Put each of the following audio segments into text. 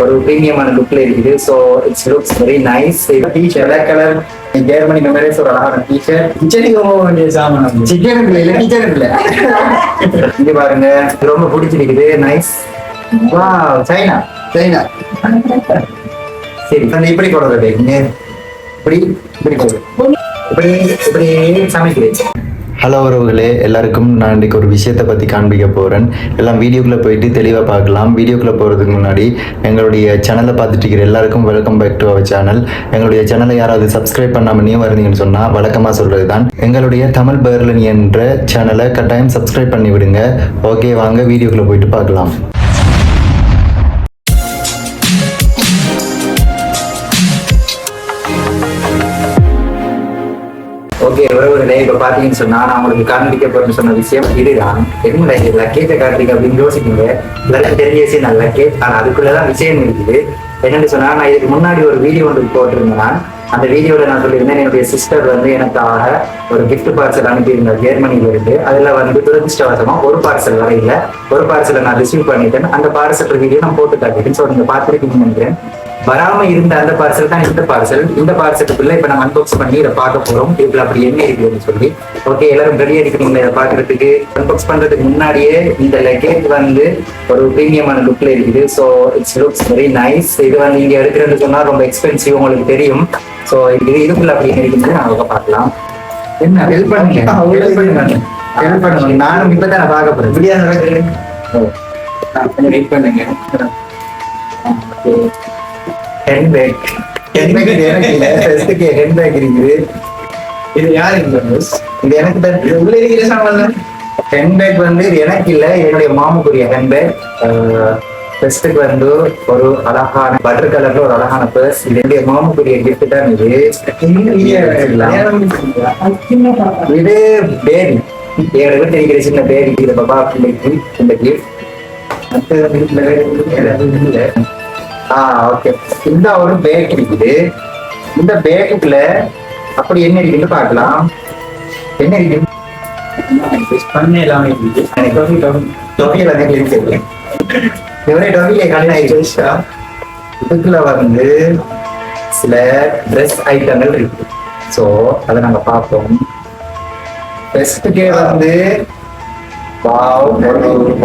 ஒரு ப்ரீமியமான லுக்ல இருக்குது. So it's looks very nice T-shirt colour Germany memories ஒரு அழகான டீஷர்ட் கிச்சனுக்கு போக வேண்டிய சாமான் சிக்கன் இல்ல டீச்சர் இல்ல. இங்க பாருங்க இது ரொம்ப பிடிச்சிருக்குது. நைஸ் வா சைனா சரிண்ணா சரி. இப்படி கொடுறது இப்படி இப்படி இப்படி இப்படி சமைக்கிறேன் ஹலோ உறவுகளே எல்லாருக்கும் நான் இன்றைக்கி ஒரு விஷயத்தை பற்றி காண்பிக்க போகிறேன் எல்லாம் வீடியோக்குள்ளே போயிட்டு தெளிவாக பார்க்கலாம். வீடியோக்குள்ளே போகிறதுக்கு முன்னாடி எங்களுடைய சேனலை பார்த்துட்டு இருக்கிற எல்லாருக்கும் welcome back to our channel எங்களுடைய சேனலை யாராவது சப்ஸ்கிரைப் பண்ணாமல் நீ வருந்தீங்கன்னு சொன்னால் வழக்கமாக சொல்கிறது தான் எங்களுடைய தமிழ் பேர்லன் என்ற சேனலை கட்டாயம் சப்ஸ்கிரைப் பண்ணி விடுங்க. ஓகே வாங்க வீடியோக்குள்ளே போயிட்டு பார்க்கலாம். ஓகே உறவுகளே இப்ப பாத்தீங்கன்னு சொன்னா நான் உங்களுக்கு காண்பிக்க போறேன்னு சொன்ன விஷயம் இதுதான். என்னடா இது லக்கேஜ காட்டுறீங்க அப்படின்னு யோசிக்கீங்க எல்லாருக்கும் தெரிஞ்ச விஷயம் நான் லக்கேஜ் ஆனா அதுக்குள்ளதான் விஷயம் இருக்குது. என்னன்னு சொன்னா நான் இதுக்கு முன்னாடி ஒரு வீடியோ ஒன்று போட்டிருந்தேன். அந்த வீடியோல நான் சொல்லியிருந்தேன் என்னுடைய சிஸ்டர் வந்து எனக்காக ஒரு கிஃப்ட் பார்சல் அனுப்பியிருந்தார் ஜெர்மனியில இருந்து அதுல வந்து துரதிருஷ்டவசமா ஒரு பார்சல் வர இல்லை. ஒரு பார்சலை நான் ரிசீவ் பண்ணிட்டேன். அந்த பார்சல் வீடியோ நான் போட்டு காட்டிட்டேன் ஸோ நீங்க பார்த்துருக்கீங்கன்னு நினைக்கிறேன். வராம இருந்த அந்த பார்சல் தான் இந்த பார்சல் இந்த பார்சலுக்குள்ள இப்ப நம்ம அன்பாக்ஸ் பண்ணி இதை பார்க்க போறோம். இதுல அப்படி என்ன இருக்குதுன்னு சொல்லி. ஓகே எல்லாரும் ரெடியா இருக்கிறீங்களா இதை பாக்குறதுக்கு அன்பாக்ஸ் பண்றதுக்கு முன்னாடியே இந்த லக்கேஜ் வந்து ஒரு ப்ரீமியமான லுக்ல இருக்குது. So it's looks very nice இது வந்து இங்க எடுக்கிறேன்னு சொன்னா ரொம்ப எக்ஸ்பென்சிவ் உங்களுக்கு தெரியும். ஸோ இது இதுக்குள்ள அப்படி என்ன இருக்குன்னு நாங்க பார்க்கலாம். என்ன? ஹெல்ப் பண்ணுங்க. ஹெல்ப் பண்ணுங்க. ஹெல்ப் பண்ணுங்க. நானும் இப்பதான் நான் பார்க்க போறேன். நடக்குது? ஓ. கொஞ்சம் வெயிட் பண்ணுங்க ஹெண்ட்பேக் ஹெண்ட்பேக் இது எனக்கு இல்ல. ஃபர்ஸ்ட்டுக்கு ஹெண்ட்பேக் இருக்குது. இது யாரு இந்த நியூஸ் இது எனக்கு தான். இது உள்ள இருக்கிற சாமான் தான். ஹெண்ட்பேக் வந்து இது எனக்கு இல்ல. என்னுடைய மாமுக்குரிய ஹெண்ட்பேக் ஃபர்ஸ்ட்டுக்கு வந்து ஒரு அழகான பட்டர் கலர்ல ஒரு அழகான பர்ஸ் இது என்னுடைய மாமுக்குரிய கிஃப்ட் தான் இது. இது பேபி என்னோட வீட்டில் இருக்கிற சின்ன பேபி இது பாபா பிள்ளைக்கு இந்த கிஃப்ட் ஆ ஓகே இந்த ஒரு பேக் இருக்குது. இந்த பேக்குக்குள்ள அப்படி என்ன இருக்குன்னு பார்க்கலாம். என்ன இருக்கு பண்ண எல்லாமே இருக்குது. எனக்கு டொஃபி டொஃபி டொஃபியில் வந்து இருக்குது இவரே டொஃபியை கல்யாணம் ஆயிடுச்சா? இதுக்குள்ள வந்து சில ட்ரெஸ் ஐட்டங்கள் இருக்கு. ஸோ அதை நாங்க பார்ப்போம். ஃபர்ஸ்ட்டுக்கே வந்து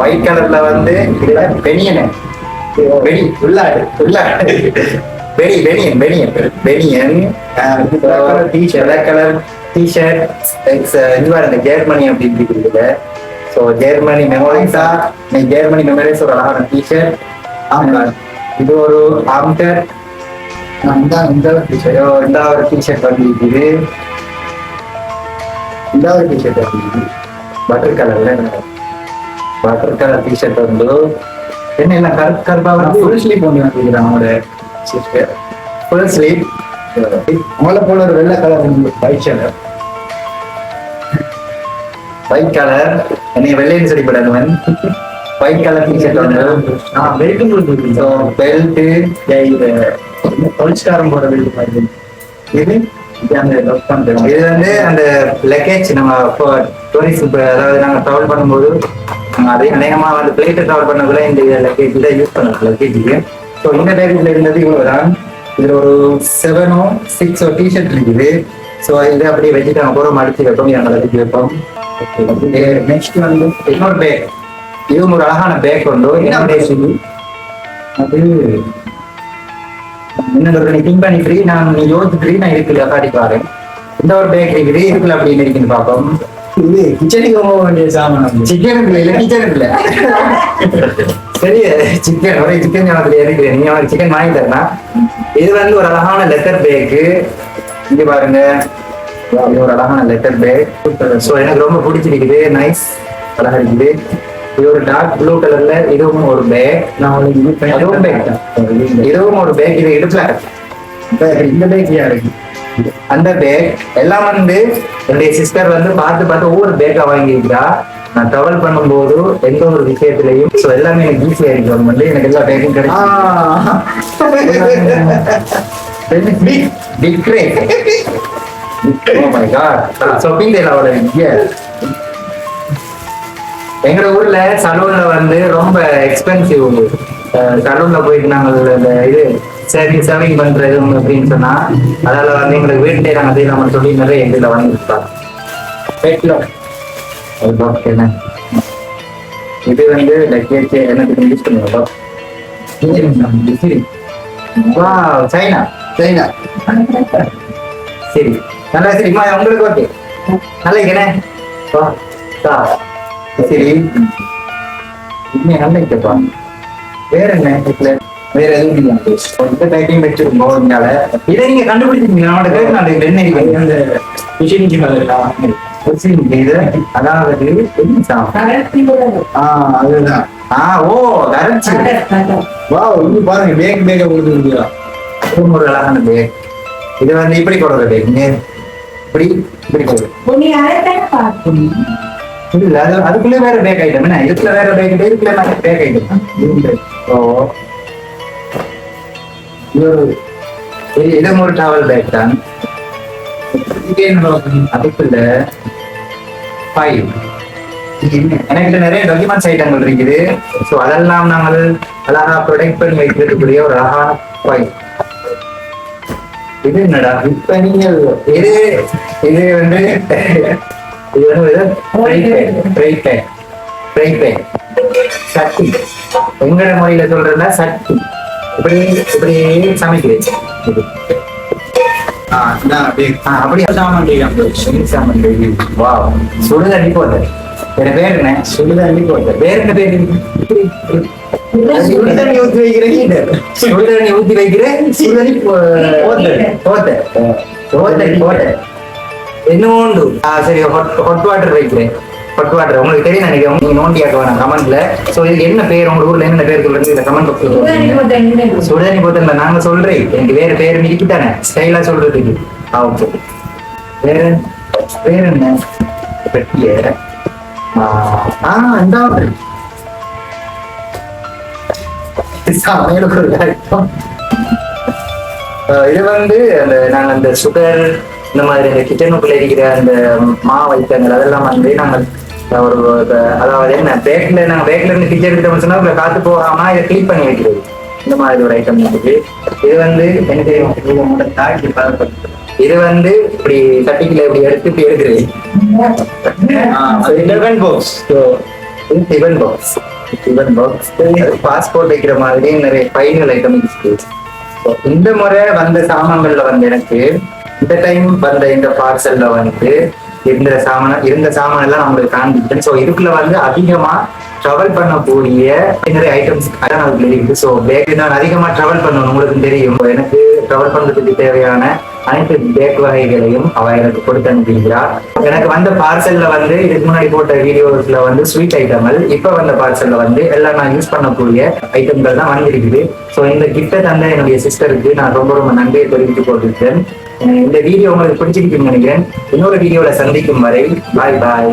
ஒயிட் கலர்ல வந்து இதுல பெனியன். வெடி உள்ளாடு உள்ளாடு. பெனி பெனியன் பெனியன் pinion colour T-shirt black colour T-shirt இது வேற இந்த ஜெர்மனி அப்படின்னு இருக்குதுல. ஸோ ஜெர்மனி மெமோரிஸா நீ ஜெர்மனி மெமரிஸ் ஒரு அழகான டிஷர்ட் ஆமா. இது ஒரு ஆம்டர் இந்த இந்த டிஷர்ட் இந்த ஒரு டிஷர்ட் வந்து இருக்குது. இந்த ஒரு டிஷர்ட் வந்து பட்டர் கலர்ல பட்டர் கலர் டிஷர்ட் வந்து என்ன என்ன கருப்பு கருப்பா வந்து ஃபுல் ஸ்லீப் ஒன்று வந்துருக்குது அவனோட ஃபுல் ஸ்லீப் உங்களை போல ஒரு வெள்ளை கலர் பைச்சர் ஒயிட் கலர் என்னை வெள்ளைன்னு சொல்லிப்படாதவன் ஒயிட் கலர் டிஷர்ட் வந்து ஆ பெல்ட்டும் ஸோ பெல்ட்டு இது தொழிற்சாரம் போற பெல்ட் மாதிரி? இது? அந்த இது வந்து அந்த லக்கேஜ் நம்ம டூரிஸ்ட் அதாவது நாங்க ட்ராவல் பண்ணும்போது அதே அநேகமா வந்து பிளேட்டை ட்ராவல் பண்ணக்குள்ள இந்த தான் யூஸ் பண்ணலாம் லக்கேஜுக்கு ஸோ இந்த பேக்கேஜ்ல இருந்தது இவ்வளவுதான். இதுல ஒரு செவனோ சிக்ஸோ டிஷர்ட் இருக்குது. ஸோ இது அப்படியே வச்சுட்டு நம்ம பூரா மடிச்சு வைப்போம் எங்களை வச்சுட்டு வைப்போம். நெக்ஸ்ட் வந்து இன்னொரு பேக் இதுவும் ஒரு அழகான பேக் உண்டு என்னுடைய அது என்னோட நீ திங்க் பண்ணி ஃப்ரீ நான் நீ ஃப்ரீ நான் இருக்குல்ல காட்டிட்டு வரேன் இந்த ஒரு பேக் இருக்குது. இருக்குல்ல அப்படின்னு இருக்குன்னு பார்ப்போம். இது கிச்சனுக்கு போக வேண்டிய சாமான் சிக்கன் இருக்குல்ல இல்ல கிச்சன் இருக்குல்ல சரி சிக்கன் ஒரே சிக்கன் ஞாபகத்துல இருக்கிறேன் நீங்க ஒரு சிக்கன் வாங்கி தரனா இது வந்து ஒரு அழகான லெட்டர் பேக்கு இங்க பாருங்க இது ஒரு அழகான லெட்டர் பேக் ஸோ எனக்கு ரொம்ப பிடிச்சிருக்குது நைஸ் அழகா இருக்குது இது ஒரு டார்க் ப்ளூ கலர்ல இதுவும் ஒரு பேக் நான் உங்களுக்கு அதுவும் பேக் இதுவும் ஒரு பேக் இது இடுப்புல இந்த பேக் யாருக்கு அந்த பேக் எல்லாம் வந்து என்னுடைய சிஸ்டர் வந்து பார்த்து பார்த்து ஒவ்வொரு பேக்கா வாங்கியிருக்கா. நான் ட்ராவல் பண்ணும்போது எந்த ஒரு விஷயத்திலையும் ஸோ எல்லாமே எனக்கு ஈஸியா இருக்கு வந்து எனக்கு எல்லா பேக்கும் கிடைக்கும் இங்க. எங்க ஊர்ல சலூன்ல வந்து ரொம்ப எக்ஸ்பென்சிவ் சலூன்ல போயிட்டு நாங்கள் இந்த இது சரி சேவிங் பண்றது அப்படின்னு சொன்னா அதால வந்து எங்களுக்கு வீட்டிலே நாங்கள் அதே நம்ம சொல்லி நிறைய வந்து இருப்பாங்க ஓகே இது வந்து லக்கேஜ் எனக்கு யூஸ் பண்ணுவோம் வா சைனா சரிண்ணா சரி. நல்லா சரி அம்மா, உங்களுக்கு ஓகே நல்லா இருக்கேனே? வா சரி. இன்னும் நல்லா இருக்கேப்பா. வேற என்ன வேற எதுவும் இல்லை. இந்த டைட்டிங் வச்சிருக்கோம் இதனால இதை நீங்க கண்டுபிடிச்சிருக்கீங்க நம்மளோட கேட்க அந்த என்ன இருக்கு? அந்த இது. அதாவது அதுதான். ஆ ஓ வா இங்க பாருங்க மேக் மேக்க கொடுத்துருக்கீங்களா அழகான பேக் இது வந்து இப்படி கொடுக்குற பேக் இப்படி இப்படி கொடுக்குறது அது அதுக்குள்ளே வேற பேக் ஐட்டம் என்ன? இதுக்குள்ள வேற பேக் வேற பேக் ஐட்டம் ஓ. இது ஒரு இது டிராவல் பேக் தான். அதுக்குள்ள ஃபைவ் எனக்கு நிறைய டாக்குமெண்ட்ஸ் ஐட்டங்கள் இருக்குது. ஸோ அதெல்லாம் நாங்கள் அழகா ப்ரொடெக்ட் பண்ணி வைக்கிறதுக்குரிய ஒரு அழகான ஃபைல் இது என்னடா? இப்ப நீங்க இது இது வந்து இது வந்து ஃப்ரை பேன் ஃப்ரை சட்டி. எங்கட மொழியில சொல்றதா சட்டி. இப்படி இப்படி சமைக்கிறேன் அப்படியே. சாமான் வா சுடுதண்ணி போத என் பேர் என்ன? சுடுதண்ணி போத பேர் என்ன பேர்? சுடுதண்ணி ஊத்தி வைக்கிறேன். சுடுதண்ணி ஊத்தி வைக்கிறேன். சுடுதண்ணி போத்த போத்த போத்த போத்த இன்னொன்று ஆ சரி ஹாட் ஹாட் வாட்டர் வைக்கிறேன். ஹாட் வாட்டர் உங்களுக்கு தெரியும் நினைக்கிறேன். நீங்க நோண்டியாக்க வேணாம் கமெண்ட்ல சோ இதுக்கு என்ன பேர்? உங்க ஊர்ல என்ன பேர் சொல்றது இந்த கமெண்ட் பாக்ஸ் சுடுதண்ணி போத்தல நாங்க சொல்றேன். எனக்கு வேற பேர் மிதிக்கிட்டானே. ஸ்டைலா சொல்றதுக்கு. ஓகே வேற வேற என்ன? பெட்டிய. ஆ இந்த சமையலுக்கு ஒரு இது வந்து அந்த நாங்க அந்த சுகர் இந்த மாதிரி இந்த கிச்சனுக்குள்ள இருக்கிற அந்த மா வைத்தங்கள் அதெல்லாம் வந்து நாங்கள் ஒரு அதாவது என்ன பேக்ல நாங்க பேக்ல இருந்து கிச்சன் எடுத்துட்டோம்னு சொன்னா காத்து போகாம இதை க்ளீன் பண்ணி வைக்கிறது. இந்த மாதிரி ஒரு ஐட்டம் இருக்குது இது வந்து என்ன உங்களோட தாக்கி பதப்படுத்துறது இது வந்து இப்படி சட்டிக்குள்ள இப்படி எடுத்து இப்படி எடுக்கிறது. Tiffin box tiffin box tiffin box passport வைக்கிற மாதிரி நிறைய ஃபைல்கள் ஐட்டம் இருக்கு. இந்த முறை வந்த சாமான்கள்ல வந்து எனக்கு இந்த டைம் வந்த இந்த பார்சல்ல வந்து இருந்த சாமான இருந்த சாமான் எல்லாம் நம்மளுக்கு காண்பிச்சேன் ஸோ இதுக்குள்ள வந்து அதிகமா ட்ராவல் பண்ணக்கூடிய நிறைய ஐட்டம்ஸ் அதுக்குள்ள இருக்குது ஸோ பேக் நான் அதிகமா ட்ராவல் பண்ணணும். உங்களுக்கு தெரியும். எனக்கு ட்ராவல் பண்றதுக்கு தேவையான அனைத்து பேக் வகைகளையும் அவ எனக்கு கொடுத்து அனுப்பிக்கிறார் எனக்கு வந்த பார்சல்ல வந்து இதுக்கு முன்னாடி போட்ட வீடியோஸ்ல வந்து ஸ்வீட் ஐட்டங்கள் இப்ப வந்த பார்சல்ல வந்து எல்லாம் நான் யூஸ் பண்ணக்கூடிய ஐட்டங்கள் தான் வந்திருக்குது. ஸோ இந்த கிட்ட தந்த என்னுடைய சிஸ்டருக்கு நான் ரொம்ப ரொம்ப நன்றியை தெரிவித்து போட்டிருக்கேன் இந்த வீடியோ உங்களுக்கு பிடிச்சிருக்குன்னு நினைக்கிறேன். இன்னொரு வீடியோல சந்திக்கும் வரை பாய் பாய்